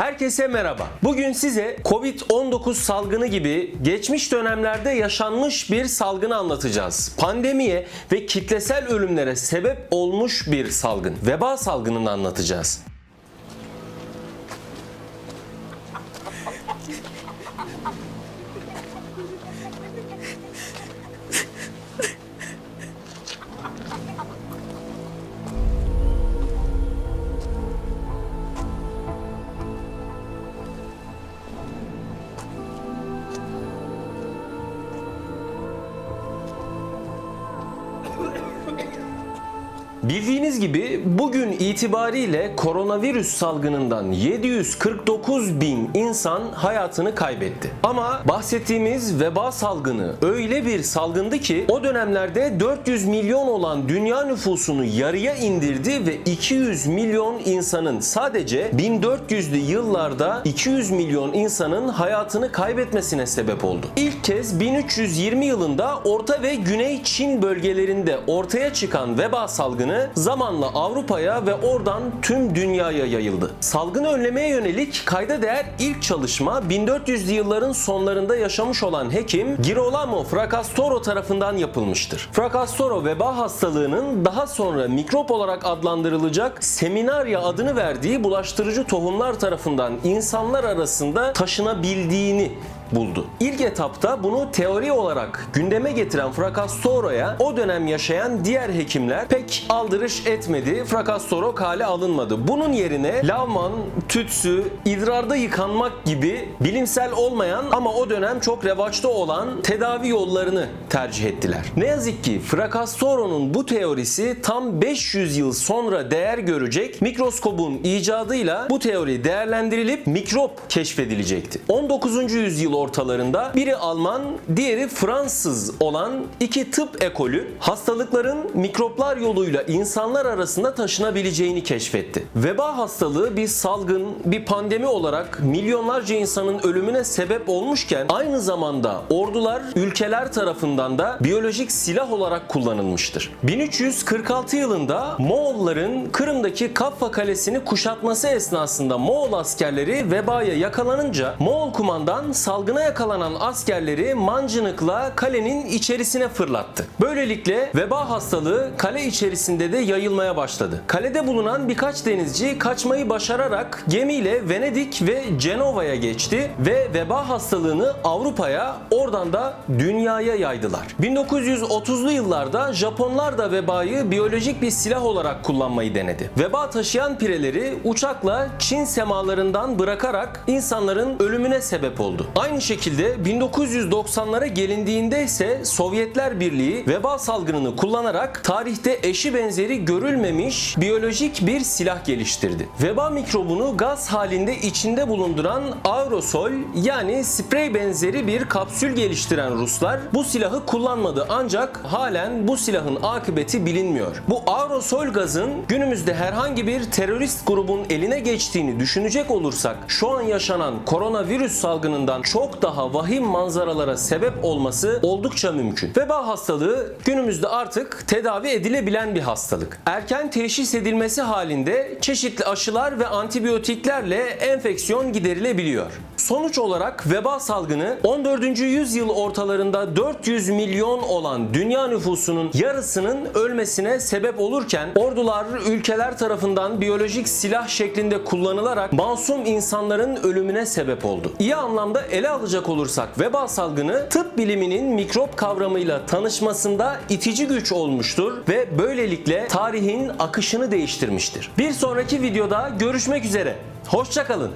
Herkese merhaba. Bugün size Covid-19 salgını gibi geçmiş dönemlerde yaşanmış bir salgını anlatacağız. Pandemiye ve kitlesel ölümlere sebep olmuş bir salgın. Veba salgınını anlatacağız. Bildiğiniz gibi bugün itibariyle koronavirüs salgınından 749 bin insan hayatını kaybetti. Ama bahsettiğimiz veba salgını öyle bir salgındı ki o dönemlerde 400 milyon olan dünya nüfusunu yarıya indirdi ve 200 milyon insanın sadece 1400'lü yıllarda 200 milyon insanın hayatını kaybetmesine sebep oldu. İlk kez 1320 yılında Orta ve Güney Çin bölgelerinde ortaya çıkan veba salgını zamanla Avrupa'ya ve oradan tüm dünyaya yayıldı. Salgını önlemeye yönelik kayda değer ilk çalışma 1400'lü yılların sonlarında yaşamış olan hekim Girolamo Fracastoro tarafından yapılmıştır. Fracastoro veba hastalığının daha sonra mikrop olarak adlandırılacak Seminaria adını verdiği bulaştırıcı tohumlar tarafından insanlar arasında taşınabildiğini buldu. İlk etapta bunu teori olarak gündeme getiren Fracastoro'ya o dönem yaşayan diğer hekimler pek aldırış etmedi. Fracastoro kale alınmadı. Bunun yerine lavman, tütsü, idrarda yıkanmak gibi bilimsel olmayan ama o dönem çok revaçta olan tedavi yollarını tercih ettiler. Ne yazık ki Fracastoro'nun bu teorisi tam 500 yıl sonra değer görecek mikroskobun icadıyla bu teori değerlendirilip mikrop keşfedilecekti. 19. yüzyıl ortalarında biri Alman, diğeri Fransız olan iki tıp ekolü hastalıkların mikroplar yoluyla insanlar arasında taşınabileceğini keşfetti. Veba hastalığı bir salgın, bir pandemi olarak milyonlarca insanın ölümüne sebep olmuşken aynı zamanda ordular, ülkeler tarafından da biyolojik silah olarak kullanılmıştır. 1346 yılında Moğolların Kırım'daki Kaffa Kalesi'ni kuşatması esnasında Moğol askerleri vebaya yakalanınca Moğol kumandan salgına yakalanan askerleri mancınıkla kalenin içerisine fırlattı. Böylelikle veba hastalığı kale içerisinde de yayılmaya başladı. Kalede bulunan birkaç denizci kaçmayı başararak gemiyle Venedik ve Cenova'ya geçti ve veba hastalığını Avrupa'ya oradan da dünyaya yaydılar. 1930'lu yıllarda Japonlar da vebayı biyolojik bir silah olarak kullanmayı denedi. Veba taşıyan pireleri uçakla Çin semalarından bırakarak insanların ölümüne sebep oldu. Aynı şekilde 1990'lara gelindiğinde ise Sovyetler Birliği veba salgınını kullanarak tarihte eşi benzeri görülmemiş biyolojik bir silah geliştirdi. Veba mikrobunu gaz halinde içinde bulunduran aerosol yani sprey benzeri bir kapsül geliştiren Ruslar bu silahı kullanmadı ancak halen bu silahın akıbeti bilinmiyor. Bu aerosol gazın günümüzde herhangi bir terörist grubun eline geçtiğini düşünecek olursak şu an yaşanan koronavirüs salgınından çok daha vahim manzaralara sebep olması oldukça mümkün. Veba hastalığı günümüzde artık tedavi edilebilen bir hastalık. Erken teşhis edilmesi halinde çeşitli aşılar ve antibiyotiklerle enfeksiyon giderilebiliyor. Sonuç olarak veba salgını 14. yüzyıl ortalarında 400 milyon olan dünya nüfusunun yarısının ölmesine sebep olurken ordular ülkeler tarafından biyolojik silah şeklinde kullanılarak masum insanların ölümüne sebep oldu. İyi anlamda alacak olursak veba salgını tıp biliminin mikrop kavramıyla tanışmasında itici güç olmuştur ve böylelikle tarihin akışını değiştirmiştir. Bir sonraki videoda görüşmek üzere. Hoşçakalın.